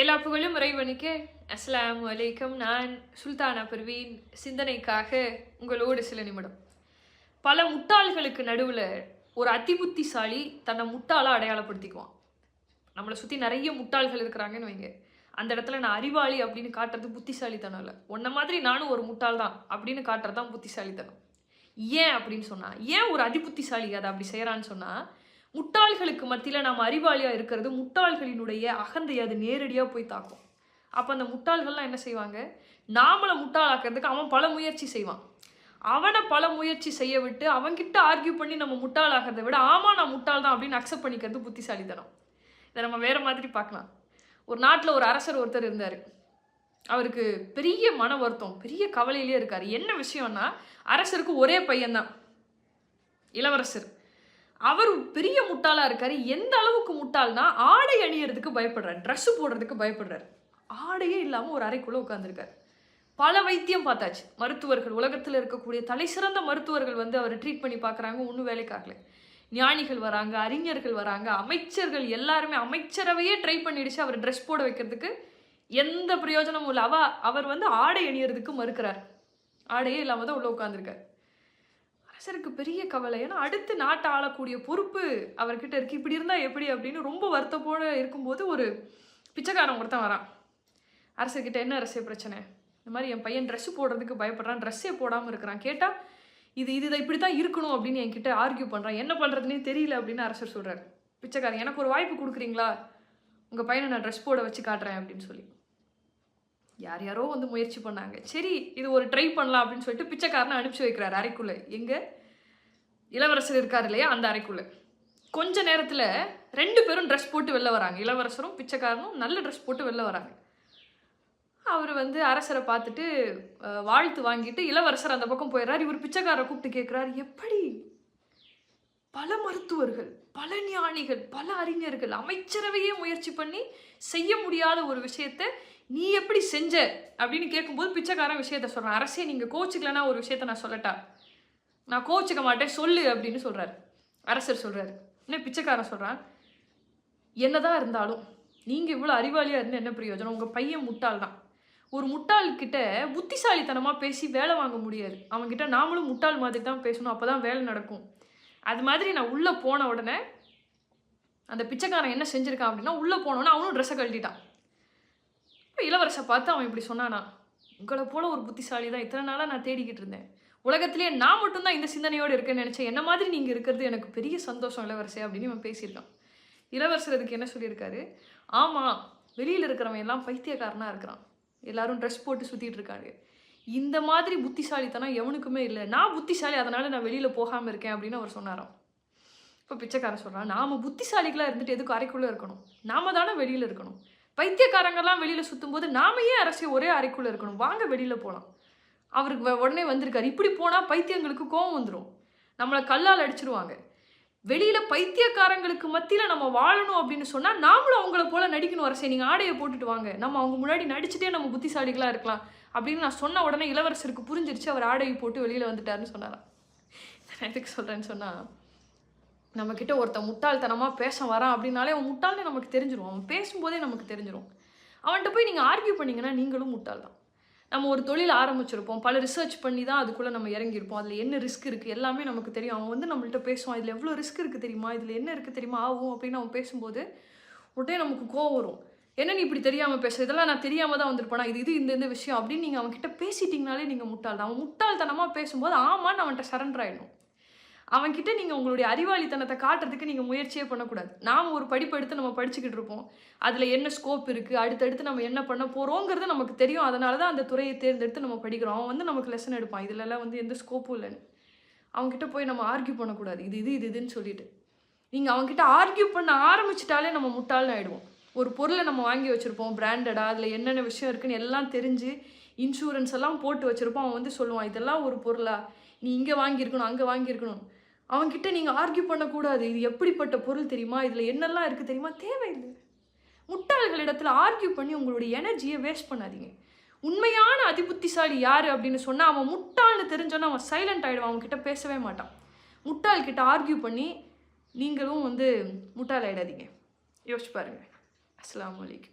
எல்லா புகழும் இறைவனுக்கு அஸ்லாம் வலைக்கம் நான் சுல்தானா பர்வீன். சிந்தனைக்காக உங்களோடு சில நிமிடம். பல முட்டாள்களுக்கு நடுவில் ஒரு அதிபுத்திசாலி தன்னை முட்டாளாக அடையாளப்படுத்திக்குவான். நம்மளை சுற்றி நிறைய முட்டாள்கள் இருக்கிறாங்கன்னு வைங்க. அந்த இடத்துல நான் அறிவாளி அப்படின்னு காட்டுறது புத்திசாலித்தனம் இல்லை. உன்ன மாதிரி நானும் ஒரு முட்டாள் தான் அப்படின்னு காட்டுறது தான் புத்திசாலித்தனம். ஏன் அப்படின்னு சொன்னால் ஏன் ஒரு அதிபுத்திசாலி அதை அப்படி செய்கிறான்னு சொன்னால் முட்டாள்களுக்கு மத்தியில் நாம் அறிவாளியாக இருக்கிறது முட்டாள்களினுடைய அகந்தை அது நேரடியாக போய் தாக்கும். அப்போ அந்த முட்டாள்கள்லாம் என்ன செய்வாங்க? நாமளை முட்டாளாக்குறதுக்கு அவன் பல முயற்சி செய்வான். அவனை பல முயற்சி செய்ய விட்டு அவன்கிட்ட ஆர்கியூ பண்ணி நம்ம முட்டாளாகிறத விட ஆமாம் நான் முட்டாள் தான் அப்படின்னு அக்செப்ட் பண்ணிக்கிறது புத்திசாலித்தனம். இதை நம்ம வேற மாதிரி பார்க்கலாம். ஒரு நாட்டில் ஒரு அரசர் ஒருத்தர் இருந்தார். அவருக்கு பெரிய மன வருத்தம் பெரிய கவலையிலே இருக்கார். என்ன விஷயம்னா அரசருக்கு ஒரே பையன்தான். இளவரசர். அவர் பெரிய முட்டாளாக இருக்கார். எந்த அளவுக்கு முட்டாள்னா ஆடை அணியறதுக்கு பயப்படுறார். ட்ரெஸ்ஸு போடுறதுக்கு பயப்படுறாரு. ஆடையே இல்லாமல் ஒரு அறைக்குள்ளே உட்காந்துருக்கார் பல வைத்தியம் பார்த்தாச்சு. மருத்துவர்கள் உலகத்தில் இருக்கக்கூடிய தலை சிறந்த மருத்துவர்கள் வந்து அவரை ட்ரீட் பண்ணி பார்க்குறாங்க. ஒன்றும் வேலைக்காகல ஞானிகள் வராங்க அறிஞர்கள் வராங்க. அமைச்சர்கள் எல்லாருமே அமைச்சரவையே ட்ரை பண்ணிடுச்சு அவர் ட்ரெஸ் போட வைக்கிறதுக்கு. எந்த பிரயோஜனமும் இல்லை. அவ அவர் வந்து ஆடை அணியறதுக்கு மறுக்கிறார். ஆடையே இல்லாமல் தான் உள்ளே உட்காந்துருக்கார் அரசருக்கு பெரிய கவலை. ஏன்னா அடுத்து நாட்டை ஆளக்கூடிய பொறுப்பு அவர்கிட்ட இருக்கு. இப்படி இருந்தா எப்படி அப்படின்னு ரொம்ப வருத்தப்போட இருக்கும்போது ஒரு பிச்சைக்காரன் ஒருத்தன் வரான். அரசர்கிட்ட என்ன அரசே பிரச்சனை? இந்த மாதிரி என் பையன் ட்ரெஸ் போடுறதுக்கு பயப்படுறான். ட்ரெஸ்ஸே போடாமல் இருக்கிறான். கேட்டால் இது இது இதை இப்படி தான் இருக்கணும் அப்படின்னு என்கிட்ட ஆர்கியூ பண்ணுறான் என்ன பண்ணுறதுனே தெரியல அப்படின்னு அரசர் சொல்கிறார் பிச்சைக்காரன் எனக்கு ஒரு வாய்ப்பு கொடுக்குறீங்களா? உங்கள் பையனை நான் ட்ரெஸ் போட வச்சு காட்டுறேன் அப்படின்னு சொல்லி. யார் யாரோ வந்து முயற்சி பண்ணாங்க. சரி இது ஒரு ட்ரை பண்ணலாம் அப்படின்னு சொல்லிட்டு பிச்சைக்காரனை அனுப்பிச்சு வைக்கிறார் அறைக்குள்ளே. எங்கே? இளவரசர் இருக்கார் இல்லையா? அந்த அறைக்குள்ளே. கொஞ்ச நேரத்தில் ரெண்டு பேரும் ட்ரெஸ் போட்டு வெளில வராங்க. இளவரசரும் பிச்சைக்காரனும் நல்ல ட்ரெஸ் போட்டு வெளில வராங்க. அவர் வந்து அரசரை பார்த்துட்டு வாழ்த்து வாங்கிட்டு இளவரசர் அந்த பக்கம் போயிடுறார். இவர் பிச்சைக்காரரை கூப்பிட்டு கேட்குறாரு எப்படி பல மருத்துவர்கள் பல ஞானிகள் பல அறிஞர்கள் அமைச்சரவையே முயற்சி பண்ணி செய்ய முடியாத ஒரு விஷயத்த நீ எப்படி செஞ்ச அப்படின்னு கேட்கும்போது பிச்சைக்காரன் விஷயத்த சொல்கிறான் அரசே நீங்கள் கோச்சுக்கலன்னா ஒரு விஷயத்த நான் சொல்லட்டா? நான் கோச்சுக்க மாட்டேன் சொல்லு அப்படின்னு சொல்கிறார் அரசர் சொல்கிறார் இன்னும் பிச்சைக்காரன் சொல்கிறான் என்னதான் இருந்தாலும் நீங்கள் இவ்வளோ அறிவாளியாக இருந்து என்ன பிரயோஜனம்? உங்கள் பையன் முட்டாள் தான். ஒரு முட்டாள்கிட்ட புத்திசாலித்தனமாக பேசி வேலை வாங்க முடியாது. அவன்கிட்ட நாமளும் முட்டாள் மாதிரி தான் பேசணும். அப்போ தான் வேலை நடக்கும். அது மாதிரி நான் உள்ளே போன உடனே அந்த பிச்சைக்காரன் என்ன செஞ்சுருக்கான் அப்படின்னா உள்ளே போனோன்னே அவனும் ட்ரெஸ்ஸை கழட்டிட்டான். இப்போ இளவரசை பார்த்து அவன் இப்படி சொன்னானா உங்களை போல ஒரு புத்திசாலி தான் இத்தனை நாளாக நான் தேடிக்கிட்டு இருந்தேன். உலகத்திலேயே நான் மட்டும்தான் இந்த சிந்தனையோடு இருக்கேன்னு நினச்சேன். என்ன மாதிரி நீங்கள் இருக்கிறது எனக்கு பெரிய சந்தோஷம் இளவரசே அப்படின்னு இவன் பேசியிருக்கான். இளவரசர் அதுக்கு என்ன சொல்லியிருக்காரு? ஆமாம் வெளியில் இருக்கிறவன் எல்லாம் பைத்தியக்காரனாக இருக்கிறான். எல்லாரும் ட்ரெஸ் போட்டு சுற்றிட்டு இருக்காங்க. இந்த மாதிரி புத்திசாலித்தனம் எவனுக்குமே இல்லை. நான் புத்திசாலி அதனால நான் வெளியில் போகாமல் இருக்கேன் அப்படின்னு அவர் சொன்னாராம். இப்போ பிச்சைக்காரன் சொல்கிறான் நாம் புத்திசாலிகளாக இருந்துட்டு எதுக்கு அறைக்குள்ளே இருக்கணும்? நாம தானே வெளியில் இருக்கணும். பைத்தியக்காரங்கெல்லாம் வெளியில் சுற்றும்போது நாம ஏன் அரசியல் ஒரே அறைக்குள்ளே இருக்கணும்? வாங்க வெளியில் போகலாம் அவருக்கு வ- உடனே வந்திருக்காரு. இப்படி போனால் பைத்தியங்களுக்கு கோவம் வந்துடும் நம்மளை கல்லால் அடிச்சிருவாங்க. வெளியில பைத்தியக்காரங்களுக்கு மத்தியில நம்ம வாழணும் அப்படின்னு சொன்னா நாமளும் அவங்கள போல நடிக்கணும் அரசே. நீங்க ஆடையை போட்டுட்டு வாங்க. நம்ம அவங்க முன்னாடி நடிச்சுட்டே நம்ம புத்திசாலிகளா இருக்கலாம் அப்படின்னு நான் சொன்ன உடனே இளவரசருக்கு புரிஞ்சிருச்சு அவர் ஆடையை போட்டு வெளியில வந்துட்டாருன்னு சொன்னாராம். எதுக்கு சொல்றேன்னு சொன்னா நம்ம கிட்ட ஒருத்தன் முட்டாள்தனமா பேச வரான் அப்படின்னாலே அவன் முட்டாள்னு நமக்கு தெரிஞ்சிரும். அவன் பேசும்போதே நமக்கு தெரிஞ்சிரும். அவன்கிட்ட போய் நீங்க ஆர்கியூ பண்ணீங்கன்னா நீங்களும் முட்டாள் தான் நம்ம ஒரு தொழில் ஆரம்பிச்சிருப்போம். பல ரிசர்ச் பண்ணி தான் அதுக்குள்ளே நம்ம இறங்கியிருப்போம். அதில் என்ன ரிஸ்க் இருக்குது எல்லாமே நமக்கு தெரியும். அவன் வந்து நம்மள்ட்ட பேசுவான். இதில் எவ்வளோ ரிஸ்க் இருக்குது தெரியுமா? இதில் என்ன இருக்குது தெரியுமா? ஆகும் அப்படின்னு அவன் பேசும்போது உடனே நமக்கு கோவம் வரும். என்ன நீ இப்படி தெரியாமல் பேச இதெல்லாம் நான் தெரியாமல் தான் வந்திருப்பேனா? இது இது இந்த இந்த விஷயம் அப்படின்னு நீங்கள் அவன்கிட்ட பேசிட்டிங்கனாலே நீங்கள் முட்டாள் தான் அவன் முட்டாள்தனமாக பேசும்போது ஆமான்னு அவன்கிட்ட சரண்டர் ஆகிடும் அவன்கிட்ட நீங்கள் உங்களுடைய அறிவாளித்தனத்தை காட்டுறதுக்கு நீங்கள் முயற்சியே பண்ணக்கூடாது. நாம் ஒரு படிப்பு எடுத்து நம்ம படிச்சுக்கிட்டு இருப்போம். அதில் என்ன ஸ்கோப் இருக்குது அடுத்தடுத்து நம்ம என்ன பண்ண போகிறோங்கிறது நமக்கு தெரியும். அதனால தான் அந்த துறையை தேர்ந்தெடுத்து நம்ம படிக்கிறோம். அவன் வந்து நமக்கு லெசன் எடுப்பான். இதுலலாம் வந்து எந்த ஸ்கோப்பும் இல்லைன்னு. அவன்கிட்ட போய் நம்ம ஆர்கியூ பண்ணக்கூடாது. இது இது இது இதுன்னு சொல்லிட்டு. நீங்கள் அவங்ககிட்ட ஆர்கியூ பண்ண ஆரம்பிச்சிட்டாலே நம்ம முட்டாள்னு ஆகிடுவோம் ஒரு பொருளை நம்ம வாங்கி வச்சுருப்போம். பிராண்டடாக அதில் என்னென்ன விஷயம் இருக்குன்னு எல்லாம் தெரிஞ்சு இன்சூரன்ஸ் எல்லாம் போட்டு வச்சுருப்போம். அவன் வந்து சொல்லுவான் இதெல்லாம் ஒரு பொருளா? நீ இங்கே வாங்கியிருக்கணும் அங்கே வாங்கியிருக்கணும் அவன்கிட்ட நீங்கள் ஆர்கியூ பண்ணக்கூடாது. இது எப்படிப்பட்ட பொருள் தெரியுமா? இதில் என்னெல்லாம் இருக்குது தெரியுமா? தேவையில்லை. முட்டாள்களிடத்துல ஆர்கியூ பண்ணி உங்களுடைய எனர்ஜியை வேஸ்ட் பண்ணாதீங்க. உண்மையான அதிபுத்திசாலி யார் அப்படின்னு சொன்னால் அவன் முட்டாள்னு தெரிஞ்சோன்னா அவன் சைலண்ட் ஆகிடுவான் அவன்கிட்ட பேசவே மாட்டான். முட்டாள்கிட்ட ஆர்கியூ பண்ணி நீங்களும் வந்து முட்டாள் ஆகிடாதீங்க யோசிச்சு பாருங்க. அஸ்ஸலாமு அலைக்கும்.